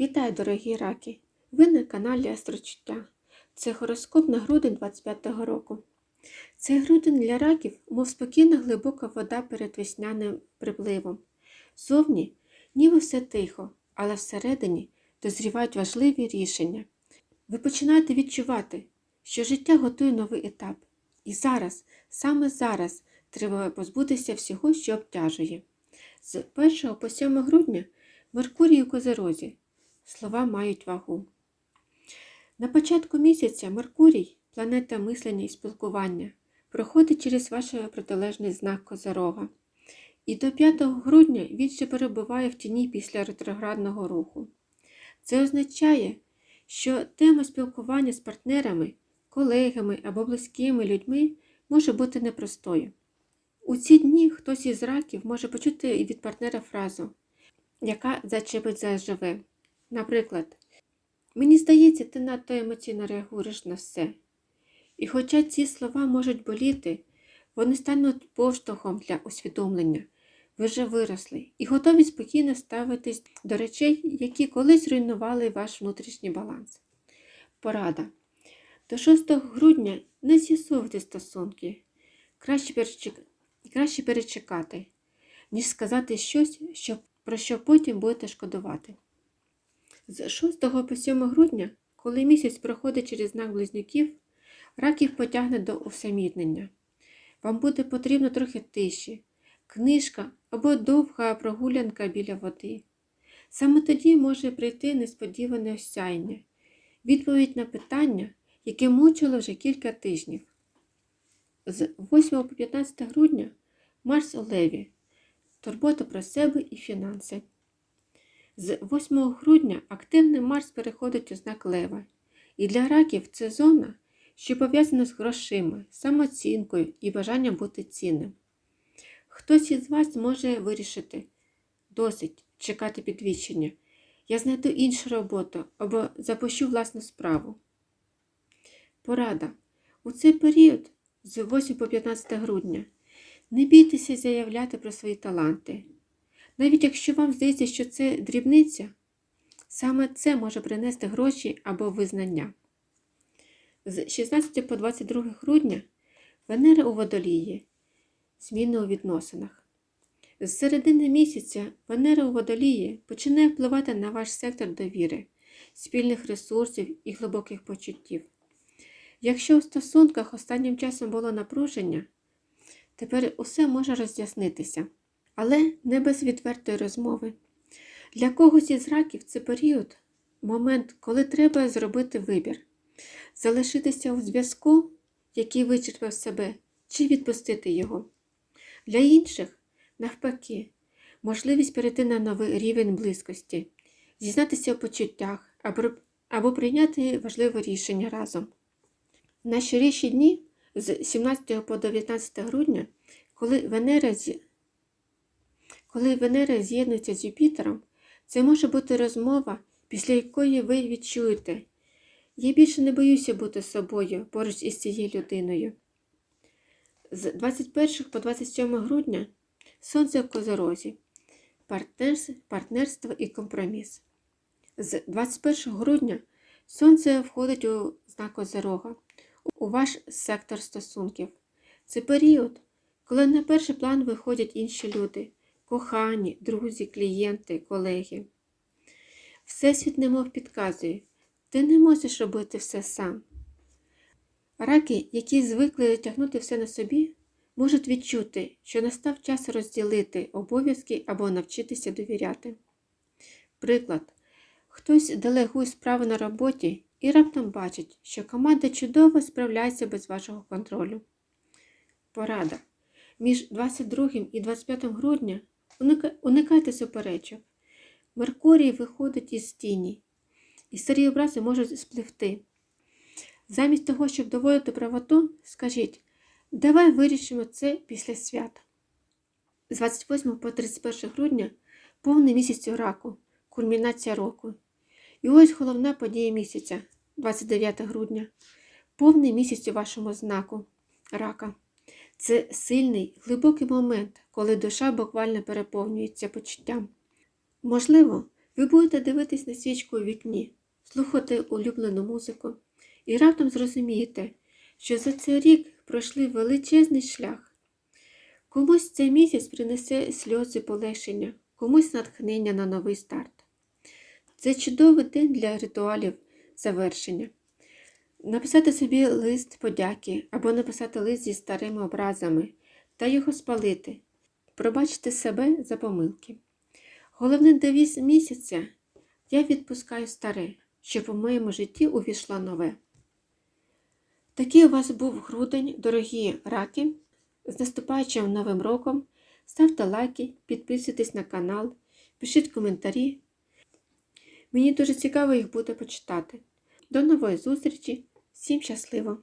Вітаю, дорогі раки! Ви на каналі Астрочуття. Це гороскоп на грудень 25-го року. Цей грудень для раків, мов спокійна глибока вода перед весняним припливом. Зовні ніби все тихо, але всередині дозрівають важливі рішення. Ви починаєте відчувати, що життя готує новий етап. І зараз, саме зараз, треба позбутися всього, що обтяжує. З 1 по 7 грудня Меркурій у Козерозі. Слова мають вагу. На початку місяця Меркурій, планета мислення і спілкування, проходить через ваш протилежний знак Козерога. І до 5 грудня він ще перебуває в тіні після ретроградного руху. Це означає, що тема спілкування з партнерами, колегами або близькими людьми може бути непростою. У ці дні хтось із раків може почути від партнера фразу, яка зачепить заживе. Наприклад, мені здається, ти надто емоційно реагуєш на все. І хоча ці слова можуть боліти, вони стануть поштовхом для усвідомлення. Ви вже виросли і готові спокійно ставитись до речей, які колись руйнували ваш внутрішній баланс. Порада. До 6 грудня не з'ясовуйте стосунки. Краще, перечек... Краще перечекати, ніж сказати щось, що... про що потім будете шкодувати. З 6 по 7 грудня, коли місяць проходить через знак близнюків, раків потягне до усамітнення. Вам буде потрібно трохи тиші, книжка або довга прогулянка біля води. Саме тоді може прийти несподіване осяяння, відповідь на питання, яке мучило вже кілька тижнів. З 8 по 15 грудня Марс у Леві. Турбота про себе і фінанси. З 8 грудня активний Марс переходить у знак Лева. І для раків це зона, що пов'язана з грошима, самооцінкою і бажанням бути цінним. Хтось із вас може вирішити досить чекати підвищення. Я знайду іншу роботу або запущу власну справу. Порада. У цей період з 8 по 15 грудня не бійтеся заявляти про свої таланти. Навіть якщо вам здається, що це дрібниця, саме це може принести гроші або визнання. З 16 по 22 грудня Венера у водолії, зміни у відносинах. З середини місяця Венера у водолії починає впливати на ваш сектор довіри, спільних ресурсів і глибоких почуттів. Якщо у стосунках останнім часом було напруження, тепер усе може роз'яснитися, але не без відвертої розмови. Для когось із раків це період, момент, коли треба зробити вибір, залишитися у зв'язку, який вичерпав себе, чи відпустити його. Для інших, навпаки, можливість перейти на новий рівень близькості, зізнатися у почуттях або, прийняти важливе рішення разом. На щоріші дні з 17 по 19 грудня, коли Венера. Коли Венера з'єднується з Юпітером, це може бути розмова, після якої ви відчуєте. Я більше не боюся бути собою поруч із цією людиною. З 21 по 27 грудня Сонце в Козорозі, партнерство і компроміс. З 21 грудня Сонце входить у знак Козорога у ваш сектор стосунків. Це період, коли на перший план виходять інші люди, кохані, друзі, клієнти, колеги. Всесвіт немов підказує, ти не можеш робити все сам. Раки, які звикли тягнути все на собі, можуть відчути, що настав час розділити обов'язки або навчитися довіряти. Приклад, хтось делегує справи на роботі і раптом бачить, що команда чудово справляється без вашого контролю. Порада. Між 22 і 25 грудня уникайте суперечок. Меркурій виходить із тіні, і старі образи можуть спливти. Замість того, щоб доводити правоту, скажіть, давай вирішимо це після свята. З 28 по 31 грудня повний місяць у раку, кульмінація року. І ось головна подія місяця 29 грудня, повний місяць у вашому знаку рака. Це сильний, глибокий момент, коли душа буквально переповнюється почуттям. Можливо, Ви будете дивитись на свічку у вікні, слухати улюблену музику і раптом зрозумієте, що за цей рік пройшли величезний шлях. Комусь цей місяць принесе сльози полегшення, комусь натхнення на новий старт. Це чудовий день для ритуалів завершення. Написати собі лист подяки або написати лист зі старими образами та його спалити, пробачити себе за помилки. Головний девіз місяця я відпускаю старе, щоб у моєму житті увійшло нове. Такий у вас був грудень, дорогі раки. З наступаючим новим роком. Ставте лайки, підписуйтесь на канал, пишіть коментарі. Мені дуже цікаво їх буде почитати. До нової зустрічі! Всім щасливо!